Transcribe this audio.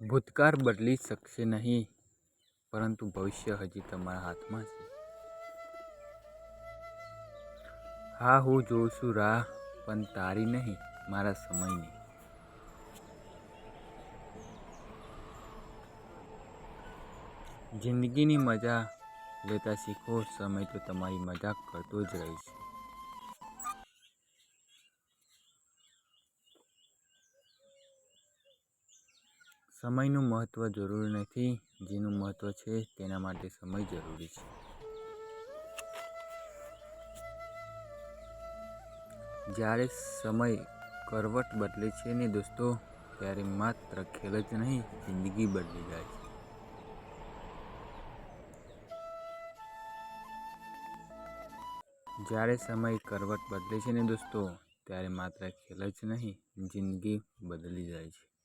ભૂતકાળ બદલી શકશે નહીં, પરંતુ ભવિષ્ય હજી તમારા હાથમાં છે. હા, હું જોઉં છું રાહ, પણ તારી નહીં, મારા સમયની. જિંદગીની મજા લેતા શીખો, સમય તો તમારી મજાક કરતો જ રહીશ સમયનું મહત્ત્વ જરૂરી નથી, જેનું મહત્ત્વ છે તેના માટે સમય જરૂરી છે. જ્યારે સમય કરવટ બદલે છે ને દોસ્તો, ત્યારે માત્ર ખેલ જ નહીં, જિંદગી બદલી જાય છે. જ્યારે સમય કરવટ બદલે છે ને દોસ્તો, ત્યારે માત્ર ખેલ જ નહીં, જિંદગી બદલી જાય છે.